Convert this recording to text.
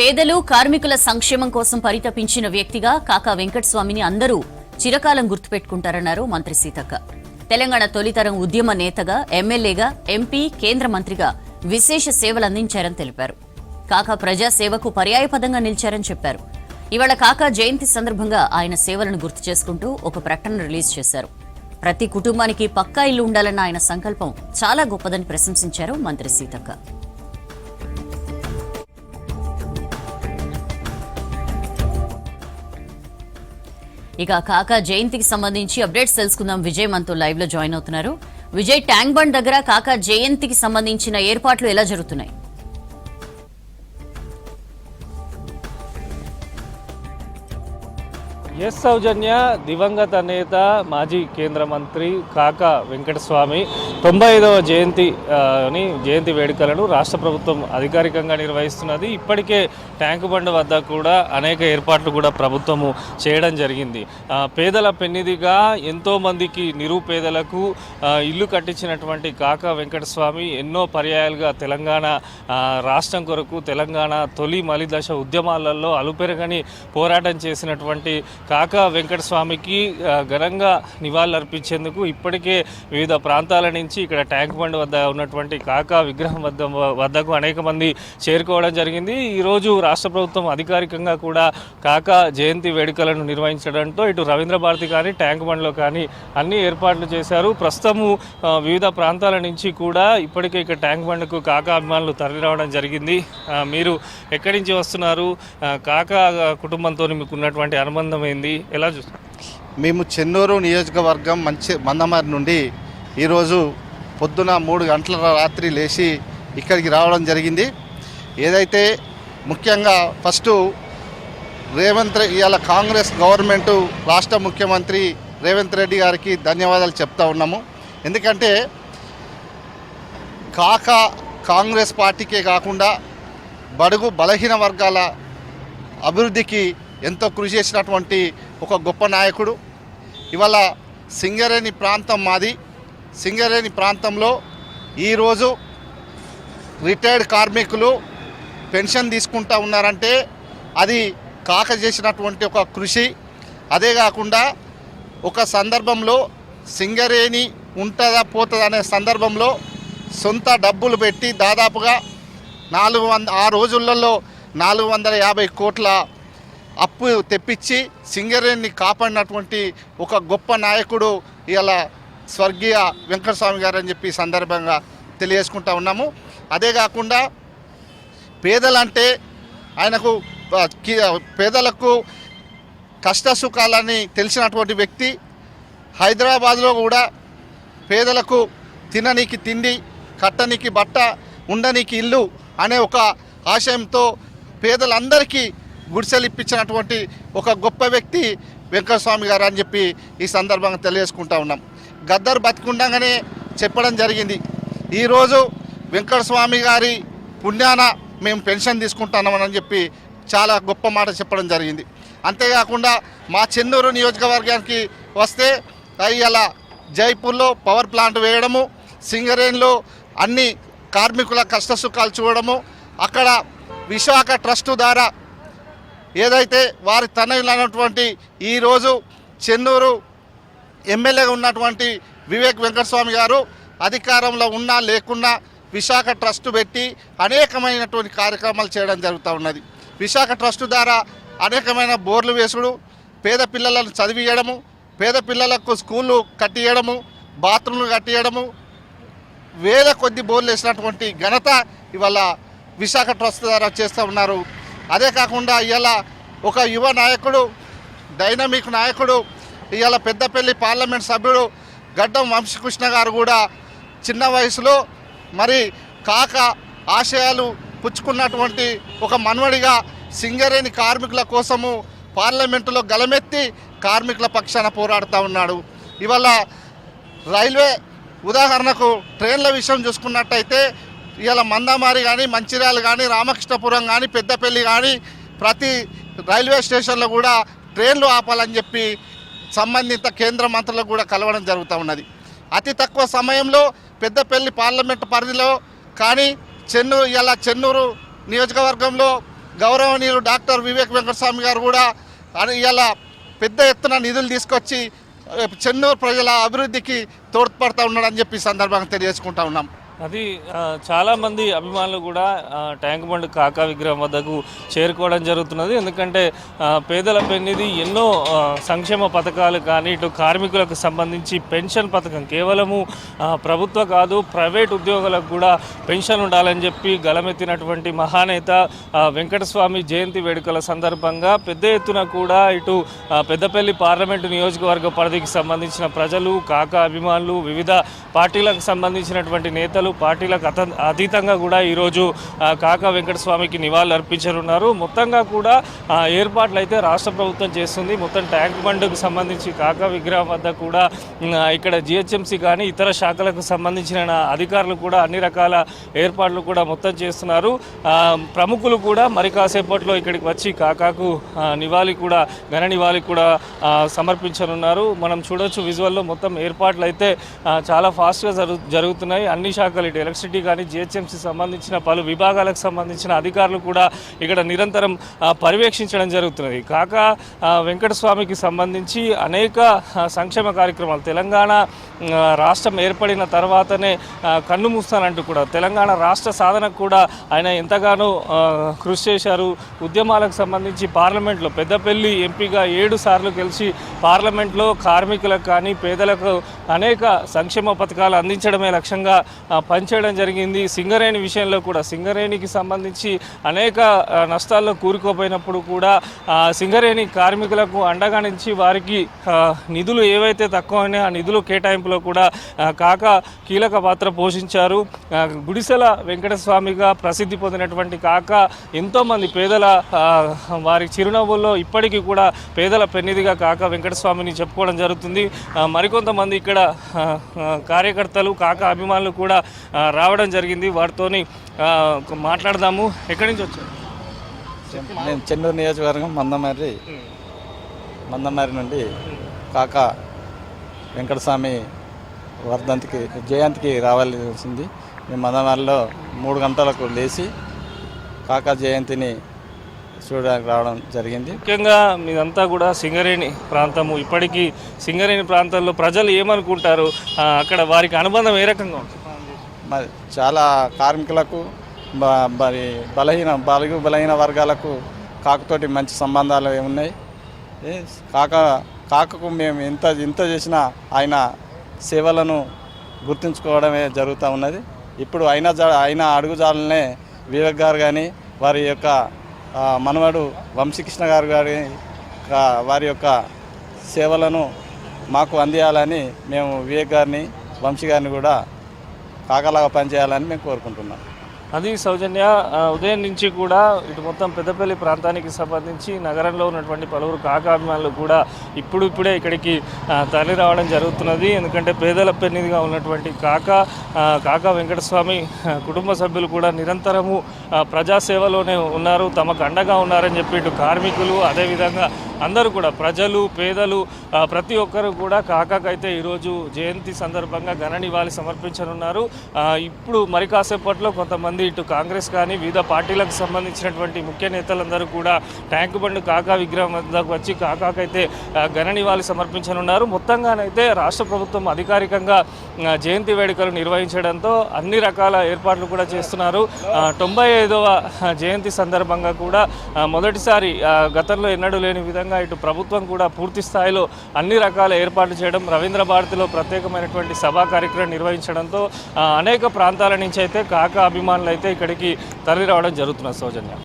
పేదలు కార్మికుల సంక్షేమం కోసం పరితపించిన వ్యక్తిగా కాకా వెంకటస్వామిని అందరూ చిరకాలం గుర్తుపెట్టుకుంటారన్నారు మంత్రి సీతక్క. తెలంగాణ తొలితరం ఉద్యమ నేతగా ఎమ్మెల్యేగా ఎంపీ కేంద్ర మంత్రిగా విశేష సేవలందించారని తెలిపారు. కాకా ప్రజాసేవకు పర్యాయపదంగా నిలిచారని చెప్పారు. ఇవాళ కాకా జయంతి సందర్భంగా ఆయన సేవలను గుర్తు చేసుకుంటూ ఒక ప్రకటన రిలీజ్ చేశారు. ప్రతి కుటుంబానికి పక్కా ఇల్లు ఉండాలన్న ఆయన సంకల్పం చాలా గొప్పదని ప్రశంసించారు మంత్రి సీతక్క. ఇక కాకా జయంతికి సంబంధించి అప్డేట్స్ తెలుసుకుందాం. విజయ్ మనతో లైవ్లో జాయిన్ అవుతున్నారు. విజయ్ ట్యాంక్ బండ్ దగ్గర కాకా జయంతికి సంబంధించిన ఏర్పాట్లు ఎలా జరుగుతున్నాయి? ఎస్ సౌజన్య దివంగత నేత మాజీ కేంద్ర మంత్రి కాక వెంకటస్వామి తొంభై ఐదవ జయంతి జయంతి వేడుకలను రాష్ట్ర ప్రభుత్వం అధికారికంగా నిర్వహిస్తున్నది. ఇప్పటికే ట్యాంకు బండ్ వద్ద కూడా అనేక ఏర్పాట్లు కూడా ప్రభుత్వము చేయడం జరిగింది. పేదల పెన్నిదిగా ఎంతోమందికి నిరుపేదలకు ఇల్లు కట్టించినటువంటి కాక వెంకటస్వామి ఎన్నో పర్యాయాలుగా తెలంగాణ రాష్ట్రం కొరకు తెలంగాణ తొలి మలిదశ ఉద్యమాలలో అలుపెరగని పోరాటం చేసినటువంటి కాక వెంకటస్వామికి ఘనంగా నివాళులర్పించేందుకు ఇప్పటికే వివిధ ప్రాంతాల నుంచి ఇక్కడ ట్యాంక్ బండ్ వద్ద ఉన్నటువంటి కాక విగ్రహం వద్ద వద్దకు అనేక మంది చేరుకోవడం జరిగింది. ఈరోజు రాష్ట్ర ప్రభుత్వం అధికారికంగా కూడా కాక జయంతి వేడుకలను నిర్వహించడంతో ఇటు రవీంద్ర భారతి కానీ ట్యాంక్ బండ్లో కానీ అన్ని ఏర్పాట్లు చేశారు. ప్రస్తుతము వివిధ ప్రాంతాల నుంచి కూడా ఇప్పటికే ఇక్కడ ట్యాంక్ బండ్కు కాక అభిమానులు తరలిరావడం జరిగింది. మీరు ఎక్కడి నుంచి వస్తున్నారు? కాకా కాక కుటుంబంతో మీకు ఉన్నటువంటి అనుబంధం ఏంది? ఎలా చూస్తారు? మేము చెన్నూరు నియోజకవర్గం మంచి మందమారి నుండి ఈరోజు పొద్దున మూడు గంటల రాత్రి లేచి ఇక్కడికి రావడం జరిగింది. ఏదైతే ముఖ్యంగా ఫస్ట్ రేవంత్ రెడ్డి ఇవాళ కాంగ్రెస్ గవర్నమెంటు రాష్ట్ర ముఖ్యమంత్రి రేవంత్ రెడ్డి గారికి ధన్యవాదాలు చెప్తా ఉన్నాము. ఎందుకంటే కాక కాంగ్రెస్ పార్టీకే కాకుండా బడుగు బలహీన వర్గాల అభివృద్ధికి ఎంతో కృషి చేసినటువంటి ఒక గొప్ప నాయకుడు. ఇవాళ సింగరేణి ప్రాంతం మాది. సింగరేణి ప్రాంతంలో ఈరోజు రిటైర్డ్ కార్మికులు పెన్షన్ తీసుకుంటా ఉన్నారంటే అది కాక చేసినటువంటి ఒక కృషి. అదే కాకుండా ఒక సందర్భంలో సింగరేణి ఉంటుందా పోతుందా అనే సందర్భంలో సొంత డబ్బులు పెట్టి దాదాపుగా నాలుగు వంద ఆ రోజులలో నాలుగు వందల యాభై కోట్ల అప్పు తెప్పించి సింగరేణిని కాపాడినటువంటి ఒక గొప్ప నాయకుడు ఇలా స్వర్గీయ వెంకటస్వామి గారు అని చెప్పి సందర్భంగా తెలియజేసుకుంటా ఉన్నాము. అదే కాకుండా పేదలంటే ఆయనకు పేదలకు కష్ట సుఖాలని తెలిసినటువంటి వ్యక్తి. హైదరాబాద్లో కూడా పేదలకు తిననీకి తిండి కట్టనీకి బట్ట ఉండనీకి ఇల్లు అనే ఒక ఆశయంతో పేదలందరికీ గుడిసెలు ఇప్పించినటువంటి ఒక గొప్ప వ్యక్తి వెంకటస్వామి గారు అని చెప్పి ఈ సందర్భంగా తెలియజేసుకుంటా ఉన్నాం. గద్దర్ బతికుండగానే చెప్పడం జరిగింది. ఈరోజు వెంకటస్వామి గారి పుణ్యాన మేము పెన్షన్ తీసుకుంటున్నామని చెప్పి చాలా గొప్ప మాట చెప్పడం జరిగింది. అంతేకాకుండా మా చెన్నూరు నియోజకవర్గానికి వస్తే ఇలా జైపూర్లో పవర్ ప్లాంట్ వేయడము సింగరేణిలో అన్ని కార్మికుల కష్టసుఖాలు చూడడము అక్కడ విశాఖ ట్రస్టు ద్వారా ఏదైతే వారి తనయులైనటువంటి ఈరోజు చెన్నూరు ఎమ్మెల్యేగా ఉన్నటువంటి వివేక్ వెంకటస్వామి గారు అధికారంలో ఉన్నా లేకున్నా విశాఖ ట్రస్ట్ పెట్టి అనేకమైనటువంటి కార్యక్రమాలు చేయడం జరుగుతూ ఉన్నది. విశాఖ ట్రస్ట్ ద్వారా అనేకమైన బోర్లు వేసుడు పేద పిల్లలను చదివియడము పేద పిల్లలకు స్కూళ్ళు కట్టియడము బాత్రూమ్లు కట్టియడము వేల కొద్ది బోర్లు వేసినటువంటి ఘనత ఇవాళ విశాఖ ట్రస్ట్ ద్వారా చేస్తూ ఉన్నారు. అదే కాకుండా ఇవాళ ఒక యువ నాయకుడు డైనమిక్ నాయకుడు ఇవాళ పెద్దపల్లి పార్లమెంట్ సభ్యుడు గడ్డం వంశీకృష్ణ గారు కూడా చిన్న వయసులో మరి కాక ఆశయాలు పుచ్చుకున్నటువంటి ఒక మనవడిగా సింగరేణి కార్మికుల కోసము పార్లమెంటులో గలమెత్తి కార్మికుల పక్షాన పోరాడుతూ ఉన్నాడు. ఇవాళ రైల్వే ఉదాహరణకు ట్రైన్ల విషయం చూసుకున్నట్టయితే ఇలా మందమారి కానీ మంచిర్యాల కానీ రామకృష్ణపురం కానీ పెద్దపల్లి కానీ ప్రతి రైల్వే స్టేషన్లో కూడా ట్రైన్లు ఆపాలని చెప్పి సంబంధిత కేంద్ర మంత్రులకు కూడా కలవడం జరుగుతూ ఉన్నది. అతి తక్కువ సమయంలో పెద్దపల్లి పార్లమెంట్ పరిధిలో కానీ చెన్నూరు ఇలా చెన్నూరు నియోజకవర్గంలో గౌరవనీయులు డాక్టర్ వివేక్ వెంకటస్వామి గారు కూడా ఇలా పెద్ద ఎత్తున నిధులు తీసుకొచ్చి చెన్నూరు ప్రజల అభివృద్ధికి తోడ్పడుతూ ఉన్నాడని చెప్పి సందర్భంగా తెలియజేసుకుంటా ఉన్నాం. అది చాలామంది అభిమానులు కూడా ట్యాంక్ బండ్ కాకా విగ్రహం వద్దకు చేరుకోవడం జరుగుతున్నది. ఎందుకంటే పేదల పెన్నిది ఎన్నో సంక్షేమ పథకాలు కానీ ఇటు కార్మికులకు సంబంధించి పెన్షన్ పథకం కేవలము ప్రభుత్వ కాదు ప్రైవేట్ ఉద్యోగులకు కూడా పెన్షన్ ఉండాలని చెప్పి గలమెత్తినటువంటి మహానేత వెంకటస్వామి జయంతి వేడుకల సందర్భంగా పెద్ద ఎత్తున కూడా ఇటు పెద్దపల్లి పార్లమెంటు నియోజకవర్గ పరిధికి సంబంధించిన ప్రజలు కాకా అభిమానులు వివిధ పార్టీలకు సంబంధించినటువంటి నేతలు పార్టీలకు అత అతీతంగా కూడా ఈరోజు కాకా వెంకటస్వామికి నివాళులు అర్పించనున్నారు. మొత్తంగా కూడా ఏర్పాట్లు అయితే రాష్ట్ర ప్రభుత్వం చేస్తుంది. మొత్తం ట్యాంక్ బండ్కు సంబంధించి కాకా విగ్రహం వద్ద కూడా ఇక్కడ జిహెచ్ఎంసీ కానీ ఇతర శాఖలకు సంబంధించిన అధికారులు కూడా అన్ని రకాల ఏర్పాట్లు కూడా మొత్తం చేస్తున్నారు. ప్రముఖులు కూడా మరి కాసేపట్లో ఇక్కడికి వచ్చి కాకాకు నివాళి కూడా ఘన నివాళి కూడా సమర్పించనున్నారు. మనం చూడొచ్చు విజువల్లో మొత్తం ఏర్పాట్లు అయితే చాలా ఫాస్ట్గా జరుగు జరుగుతున్నాయి. అన్ని శాఖలు ఇటు ఎలక్ట్రిసిటీ కానీ జిహెచ్ఎంసీ సంబంధించిన పలు విభాగాలకు సంబంధించిన అధికారులు కూడా ఇక్కడ నిరంతరం పర్యవేక్షించడం జరుగుతున్నది. కాక వెంకటస్వామికి సంబంధించి అనేక సంక్షేమ కార్యక్రమాలు. తెలంగాణ రాష్ట్రం ఏర్పడిన తర్వాతనే కన్ను మూస్తానంటూ కూడా తెలంగాణ రాష్ట్ర సాధనకు కూడా ఆయన ఎంతగానో కృషి చేశారు. ఉద్యమాలకు సంబంధించి పార్లమెంట్లో పెద్దపల్లి ఎంపీగా ఏడు సార్లు గెలిచి పార్లమెంట్లో కార్మికులకు కానీ పేదలకు అనేక సంక్షేమ పథకాలు అందించడమే లక్ష్యంగా పనిచేయడం జరిగింది. సింగరేణి విషయంలో కూడా సింగరేణికి సంబంధించి అనేక నష్టాల్లో కూరుకుపోయినప్పుడు కూడా సింగరేణి కార్మికులకు అండగా నుంచి వారికి నిధులు ఏవైతే తక్కువ ఆ నిధులు కేటాయింపు లో కూడా కాక కీలక పాత్ర పోషించారు. గుడిసెల వెంకటస్వామిగా ప్రసిద్ధి పొందినటువంటి కాక ఎంతోమంది పేదల వారి చిరునవ్వుల్లో ఇప్పటికీ కూడా పేదల పెన్నిదిగా కాక వెంకటస్వామిని చెప్పుకోవడం జరుగుతుంది. మరికొంతమంది ఇక్కడ కార్యకర్తలు కాక అభిమానులు కూడా రావడం జరిగింది. వారితోని మాట్లాడదాము. ఎక్కడి నుంచి వచ్చారు? నేను చెన్నూరు నియోజకవర్గం మందమర్రి మందమర్రి నుండి కాక వెంకటస్వామి వర్ధంతికి జయంతికి రావాల్సింది. మేము మందమర్రిలో మూడు గంటలకు లేచి కాకా జయంతిని చూడడానికి రావడం జరిగింది. ముఖ్యంగా మీదంతా కూడా సింగరేణి ప్రాంతము. ఇప్పటికీ సింగరేణి ప్రాంతంలో ప్రజలు ఏమనుకుంటారు? అక్కడ వారికి అనుబంధం ఏ రకంగా ఉంటుంది మరి చాలా కార్మికులకు మరి బలహీన బలుగు బలహీన వర్గాలకు కాకతోటి మంచి సంబంధాలు ఉన్నాయి కాక కాకకు మేము ఎంత ఎంత చేసినా ఆయన సేవలను గుర్తుంచుకోవడమే జరుగుతూ ఉన్నది. ఇప్పుడు అయిన జా అయిన అడుగుజాలనే వివేక్ గారు కానీ వారి యొక్క మనవడు వంశీకృష్ణ గారు గారి వారి యొక్క సేవలను మాకు అందియాలని మేము వివేక్ గారిని వంశీ గారిని కూడా కాకలాగా పనిచేయాలని మేము కోరుకుంటున్నాం. అది సౌజన్య ఉదయం నుంచి కూడా ఇటు మొత్తం పెద్దపల్లి ప్రాంతానికి సంబంధించి నగరంలో ఉన్నటువంటి పలువురు కాకాభిమానులు కూడా ఇప్పుడు ఇప్పుడే ఇక్కడికి తరలి రావడం జరుగుతున్నది. ఎందుకంటే పేదల పెన్నిదిగా ఉన్నటువంటి కాక కాకా కాక వెంకటస్వామి కుటుంబ సభ్యులు కూడా నిరంతరము ప్రజాసేవలోనే ఉన్నారు. తమకు అండగా ఉన్నారని చెప్పి ఇటు కార్మికులు అదేవిధంగా అందరూ కూడా ప్రజలు పేదలు ప్రతి ఒక్కరు కూడా కాకాకైతే ఈరోజు జయంతి సందర్భంగా ఘన నివాళి సమర్పించనున్నారు. ఇప్పుడు మరి కాసేపట్లో కొంతమంది ఇటు కాంగ్రెస్ కానీ వివిధ పార్టీలకు సంబంధించినటువంటి ముఖ్య నేతలందరూ కూడా ట్యాంక్ బండ్ కాకా విగ్రహం వద్దకు వచ్చి కాకాకైతే ఘన నివాళి సమర్పించనున్నారు. మొత్తంగానైతే రాష్ట్ర ప్రభుత్వం అధికారికంగా జయంతి వేడుకలు నిర్వహించడంతో అన్ని రకాల ఏర్పాట్లు కూడా చేస్తున్నారు. తొంభై ఐదవ జయంతి సందర్భంగా కూడా మొదటిసారి గతంలో ఎన్నడూ లేని విధంగా ఇటు ప్రభుత్వం కూడా పూర్తి స్థాయిలో అన్ని రకాల ఏర్పాట్లు చేయడం రవీంద్ర భారతిలో ప్రత్యేకమైనటువంటి సభా కార్యక్రమం నిర్వహించడంతో అనేక ప్రాంతాల నుంచి అయితే కాక అభిమానులు అయితే ఇక్కడికి తరలి రావడం జరుగుతున్నది సౌజన్య.